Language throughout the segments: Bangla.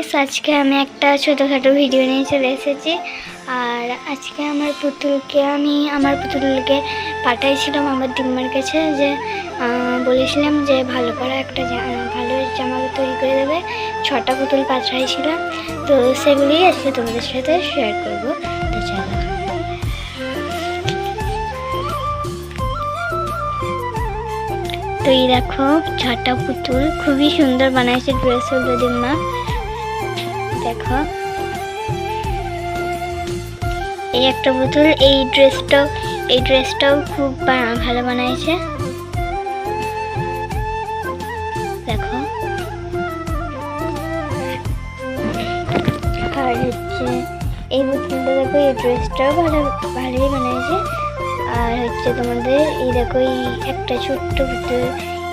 গাইস আজকে আমি একটা ছোটোখাটো ভিডিও নিয়ে চলে এসেছি। আর আজকে আমার পুতুলকে আমি, আমার পুতুলকে পাঠাইছিলাম আমার দিম্মার কাছে যে বলেছিলাম যে ভালো করে একটা ভালো জামা তৈরি করে দেবে। ছটা পুতুল পাঠাইছিলাম। তো সেগুলি আজকে তোমাদের সাথে শেয়ার করব। তো এই দেখো, ছটা পুতুল খুবই সুন্দর বানাইছে ড্রেসগুলো দিম্মা দেখো। এই একটা পুতুল এই ড্রেসটাও এই ড্রেসটাও খুব ভালো বানাইছে। দেখো। আর হচ্ছে এই পুতুলটা দেখো, এই ড্রেসটাও ভালো, ভালোই বানাইছে। আর হচ্ছে তোমাদের, এই দেখো, এই একটা ছোট্ট পুতুল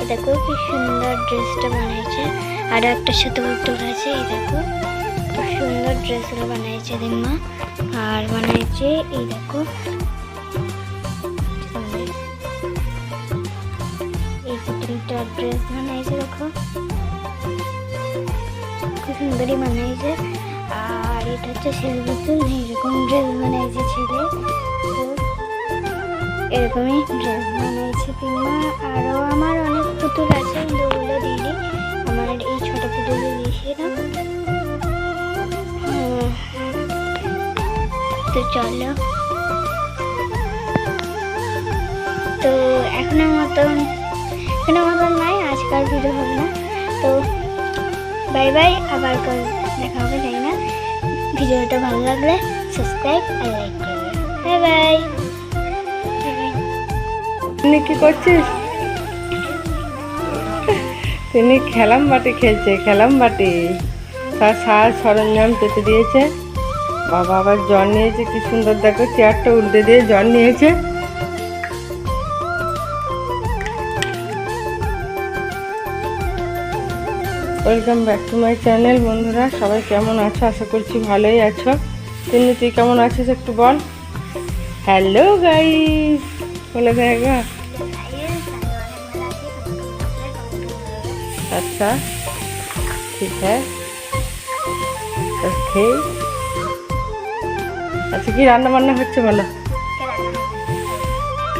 এই দেখো কি সুন্দর ড্রেসটা বানিয়েছে আর একটা ছোট বোতল আছে, এই দেখো। সুন্দর ড্রেসগুলো বানিয়েছে দিম্মা আর বানিয়েছে এই দেখো। পুতুলটা ড্রেস দেখো। খুব সুন্দরই আর এটা হচ্ছে ড্রেস ছেলে। এরকমই ড্রেস বানিয়েছে আমার অনেক পুতুল আছে আমার এই ছোট পুতুল দিয়েছিলাম। তো চলো। তো এখনের মতন এখনের মতন নাই, আজকাল ভিডিও হবে না। তো বাই বাই আবার দেখা হবে তাই না। ভিডিওটা ভালো লাগলে সাবস্ক্রাইব আর লাইক করবে। বাই বাই তিনি কি করছিস? তিনি খেলাম বাটি খেলছে, খেলাম বাটি তার সাজ সরঞ্জাম পেতে দিয়েছে। বাবা আবার জল নিয়েছে, কি সুন্দর দেখো, চেয়ারটা উল্টে দিয়ে জল নিয়েছে। Welcome back to my channel বন্ধুরা, সবাই কেমন আছো? আশা করছি ভালোই আছো। তুমি তুই কেমন আছিস একটু বল? হ্যালো গাই বলে দেখা আচ্ছা ঠিক হ্যাঁ ওকে আচ্ছা কি রান্না বান্না হচ্ছে বলো?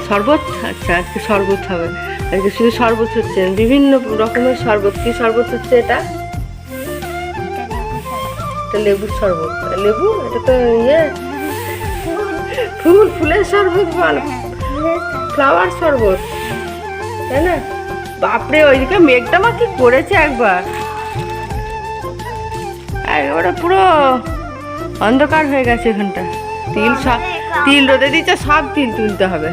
শরবত? আচ্ছা আজকে শরবত হবে। আজকে শুধু শরবত হচ্ছে। বিভিন্ন রকমের শরবত। কি শরবত হচ্ছে এটা? লেবুর শরবত। লেবু? এটা তো ইয়ে। ফুল, ফুলের শরবত বল। ফ্লাওয়ার শরবত। তাই না? বাপরে, ওইদিকে মেঘটা মা কি করেছে একবার? একেবারে পুরো অন্ধকার হয়ে গেছে এখানটা। তিল সব তিল রোদে দিচ্ছে সব তিল তুলতে হবে।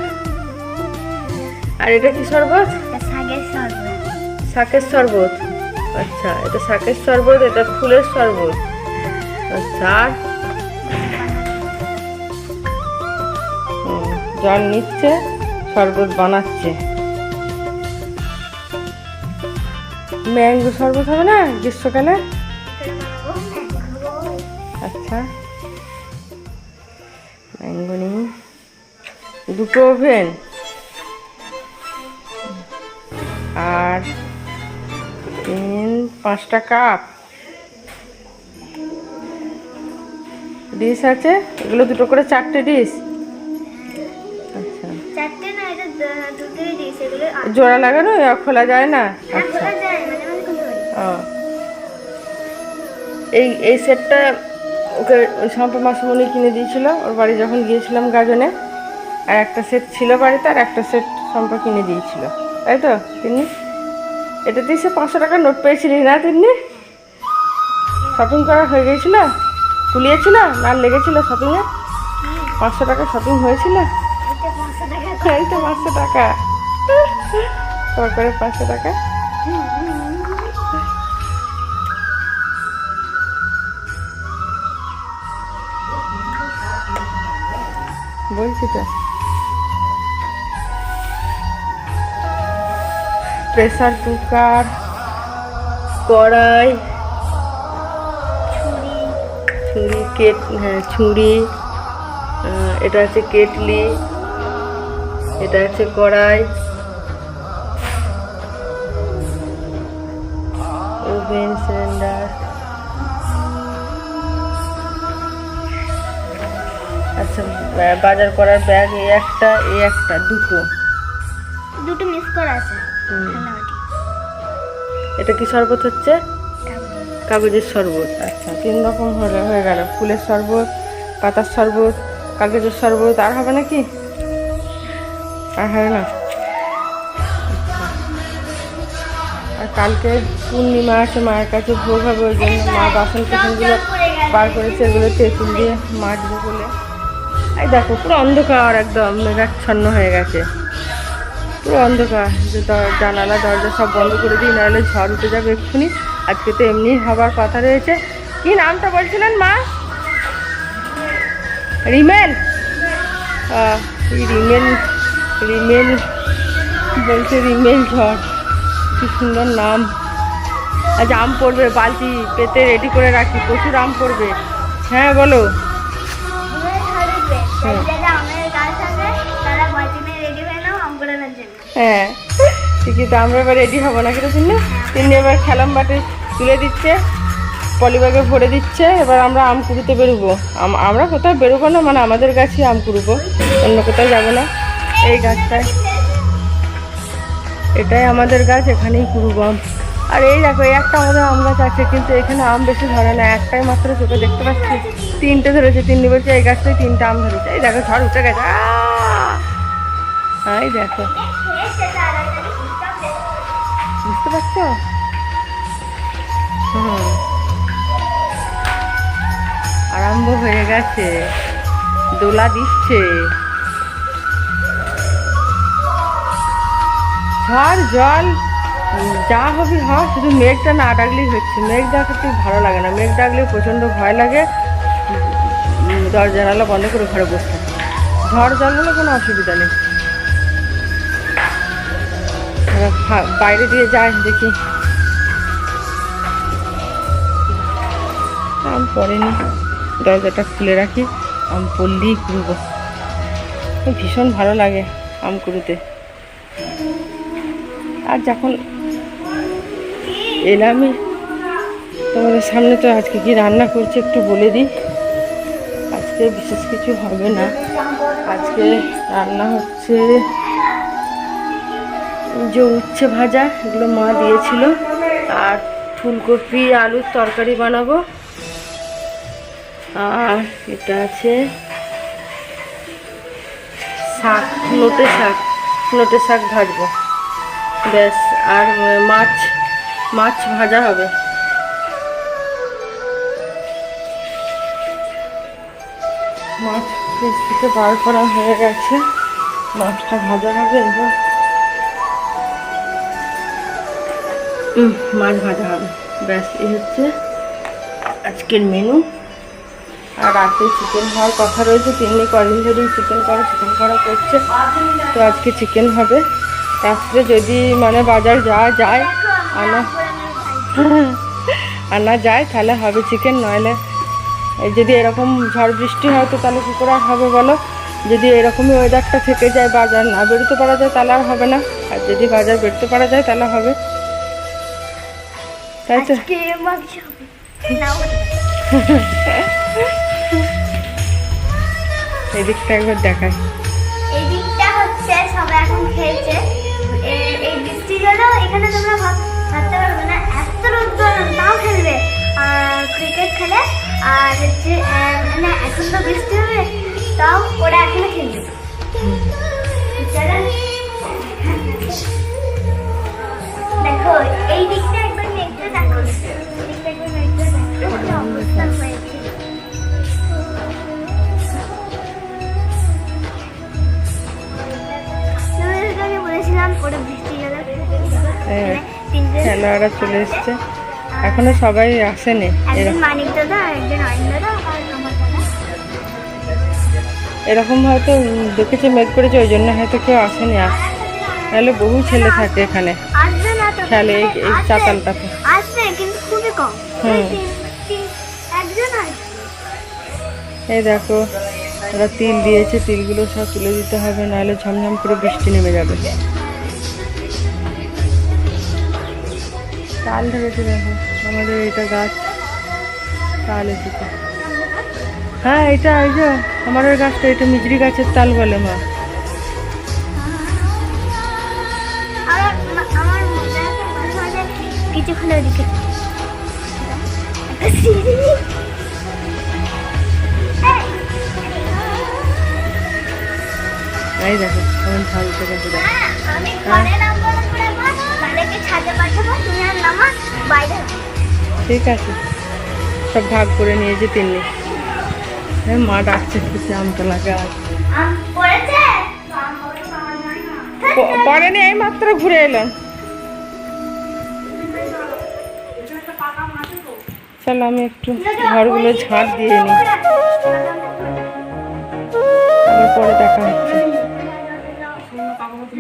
আর এটা কি শরবত? শাকের শরবত। শরবত। আচ্ছা এটা শাকের শরবত এটা ফুলের শরবত। আচ্ছা আর? জল নিচ্ছে শরবত বানাচ্ছে। ম্যাঙ্গো শরবত হবে না গ্রীষ্মকালে? দুটো ওভেন। আর তিন পাঁচটা কাপ। ডিশ আছে? এগুলো দুটো করে চারটে ডিশ। আচ্ছা। জোড়া লাগানো? খোলা যায় না? আচ্ছা। মানে ও। এই এই সেটটা ওকে ওই শাম্পা মাসুমনি কিনে দিয়েছিল ওর বাড়ি যখন গিয়েছিলাম গাজনে। আর একটা সেট ছিল বাড়িতে আর একটা সেট শাম্পা কিনে দিয়েছিল। তাই তো তিনি এটা দিয়ে সে পাঁচশো টাকার নোট পেয়েছিলি না তিনি শপিং করা হয়ে গিয়েছিল? কুলিয়েছিল না লেগেছিল শপিংয়ে পাঁচশো টাকা শপিং হয়েছিল? এই তো পাঁচশো টাকা। পাঁচশো টাকা। বলছি তো। প্রেসার কুকার, কড়াই, ছুরি কেট হ্যাঁ ছুরি এটা আছে কেটলি, এটা আছে কড়াই, ওভেন সিলিন্ডার আচ্ছা বাজার করার ব্যাগ এই একটা এই একটা, দুটো। দুটো মিস করা আছে। এটা কি শরবত হচ্ছে? কাগজের। শরবত। আচ্ছা তিন রকম হলে হয়ে গেল। ফুলের শরবত পাতার শরবত কাগজের শরবত। আর হবে নাকি? আর হবে না? আচ্ছা। আর কালকে পূর্ণিমা আছে মায়ের কাছে ভোগ হবে ওই জন্য মা বাসন টাসনগুলো বার করেছে এগুলো তেঁতুল দিয়ে মাজবে বলে। এই দেখো পুরো অন্ধকার একদম মেঘাচ্ছন্ন হয়ে গেছে। পুরো অন্ধকার। যে জানালা, দরজা সব বন্ধ করে দিই, নাহলে ঝড় উঠে যাবে এক্ষুনি। আজকে তো এমনি হবার কথা রয়েছে। কি নামটা বলছিলেন মা? রিমেল। রিমেল রিমেল বলছে রিমেল ঝড়। কি সুন্দর নাম। আজ আম পড়বে, বালতি পেতে রেডি করে রাখি। প্রচুর আম পড়বে। হ্যাঁ বলো। আমাদের হ্যাঁ। ঠিকই তো, আমরা এবার রেডি হব না কিন্তু তিনি তিনি এবার খেলাম বাটে তুলে দিচ্ছে পলিব্যাগে ভরে দিচ্ছে, এবার আমরা আম কুড়িতে বেরোবো। আম- আমরা কোথাও বেরোবো না মানে আমাদের গাছই আম কুড়বো, অন্য কোথাও যাব না। এই গাছটায়। এটাই আমাদের গাছ, এখানেই কুড়বো আম। আর এই দেখো একটা আমাদের আম গাছ আছে, কিন্তু এখানে আম বেশি ধরে না, একটাই মাত্র চোখে দেখতে পাচ্ছি। তিনটে ধরেছে, তিনটে বলছে, এই গাছটায় তিনটে আম ধরেছে। এই দেখো ঝড় উঠে গেছে! এই দেখো। হুম। আরম্ভ হয়ে গেছে। দোলা দিচ্ছে। ঝড়, জল, যা হবে হ শুধু মেঘটা না ডাকলেই হচ্ছে। মেঘ ডাকতে ভালো লাগে না। মেঘ ডাকলে প্রচণ্ড ভয় লাগে। দরজা জানালা বন্ধ করে ঘরে বসে থাকি। ঝড়, জল হলে কোনো অসুবিধা নেই। বাইরে দিয়ে যাই, দেখি। আম পড়েনি। দরজাটা খুলে রাখি। আম পড়লেই কুড়বো ভীষণ ভালো লাগে আম কুড়োতে। আর যখন এলামই তোমাদের সামনে তো আজকে কি রান্না করছি একটু বলে দিই। আজকে বিশেষ কিছু হবে না। আজকে রান্না হচ্ছে যে উচ্ছে ভাজা, এগুলো মা দিয়েছিল। আর ফুলকপি, আলুর তরকারি বানাবো। আর এটা আছে শাক, নোটে শাক নোটে শাক ভাজবো। ব্যাস, আর মাছ মাছ ভাজা হবে। মাছ ফ্রিজ থেকে বার করা হয়ে গেছে। মাছটা ভাজা হবে, এবার মাছ ভাজা হবে। ব্যাস, এই হচ্ছে আজকের মেনু আর রাতে চিকেন হওয়ার কথা রয়েছে তিনদিন কদিন ধরেই চিকেন করা চিকেন করা করছে। তো আজকে চিকেন হবে। রাত্রে যদি মানে বাজার যাওয়া যায়, আনা আনা যায়, তাহলে হবে চিকেন নইলে যদি এরকম ঝড় বৃষ্টি হয়, তো তাহলে কী করে হবে বলো? যদি এরকমই ওয়েদারটা থেকে যায়, বাজার না বেরোতে পারা যায়, তাহলে আর হবে না। আর যদি বাজার বেরোতে পারা যায়, তাহলে হবে। তাই তো। আজকে মাংস নাও। হতে পারে। এই দিকটা একবার দেখায় এই দিকটা হচ্ছে সবাই এখন খেলছে। এই বৃষ্টি হলেও এখানে তোমরা ভাব- ভাবতে পারবে না এত রোদ্দুর তাও খেলবে। আর ক্রিকেট খেলে আর হচ্ছে মানে এখন তো বৃষ্টি হবে তাও ওরা এখনও খেলবে। চলো। খেলোয়াড়রা চলে এসছে। এখনও সবাই আসেনি। এরকম হয়তো দেখেছে মেঘ করেছে ওই জন্য হয়তো কেউ আসেনি। আর নাহলে বহু ছেলে থাকে এখানে। খেলে এই। চাতালটাতে হুম। এই দেখো ওরা তিল দিয়েছে তিলগুলো সব তুলে দিতে হবে নাহলে ঝমঝম করে বৃষ্টি নেমে যাবে। তাল ধরেছে দেখো। আমাদের এটা গাছ তাল এসেছে। হ্যাঁ এটা এই যে আমার ওই গাছটা এটা মিজরি গাছের তাল বলে মা। কিছুক্ষণ ওদিকে। এই, দেখো কেমন গেছে বাবাকে ছাদে পাঠাবো তুমি আর বাইরে ঠিক আছে সব ভাগ করে নিয়েছে তিন্নি হ্যাঁ মা ডাকছে কিছু আমতলা গাছ আম পড়েছে পরেনি এই মাত্র ঘুরে এলাম চলো আমি একটু ঘরগুলো ঝাঁট দিয়ে নিই পরে দেখা হচ্ছে